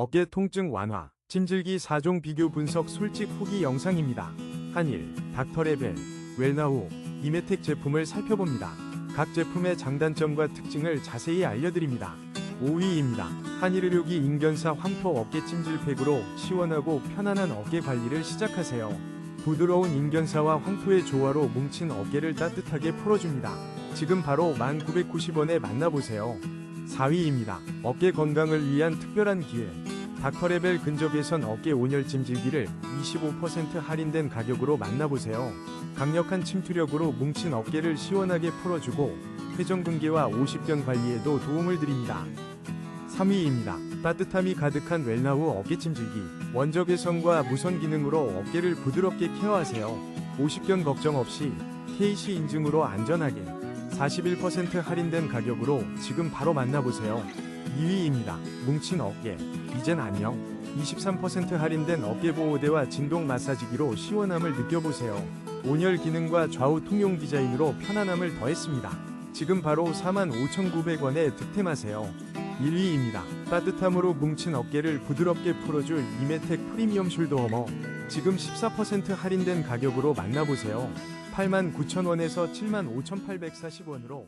어깨 통증 완화, 찜질기 4종 비교 분석 솔직 후기 영상입니다. 한일, 닥터레벨, 웰나우, 이메텍 제품을 살펴봅니다. 각 제품의 장단점과 특징을 자세히 알려드립니다. 5위입니다. 한일의료기 인견사 황토 어깨 찜질팩으로 시원하고 편안한 어깨 관리를 시작하세요. 부드러운 인견사와 황토의 조화로 뭉친 어깨를 따뜻하게 풀어줍니다. 지금 바로 1990원에 만나보세요. 4위입니다. 어깨 건강을 위한 특별한 기회. 닥터레벨 근접에선 어깨 온열 찜 질기를 25% 할인된 가격으로 만나보세요. 강력한 침투력으로 뭉친 어깨를 시원하게 풀어주고 회전근개와 오십견 관리에도 도움을 드립니다. 3위입니다. 따뜻함이 가득한 웰나우 어깨 찜질기. 원적 개선과 무선 기능으로 어깨를 부드럽게 케어하세요. 오십견 걱정 없이 KC 인증으로 안전하게 41% 할인된 가격으로 지금 바로 만나보세요. 2위입니다. 뭉친 어깨. 이젠 안녕. 23% 할인된 어깨 보호대와 진동 마사지기로 시원함을 느껴보세요. 온열 기능과 좌우 통용 디자인으로 편안함을 더했습니다. 지금 바로 45,900원에 득템하세요. 1위입니다. 따뜻함으로 뭉친 어깨를 부드럽게 풀어줄 이메텍 프리미엄 숄더 워머. 지금 14% 할인된 가격으로 만나보세요. 89,000원에서 75,840원으로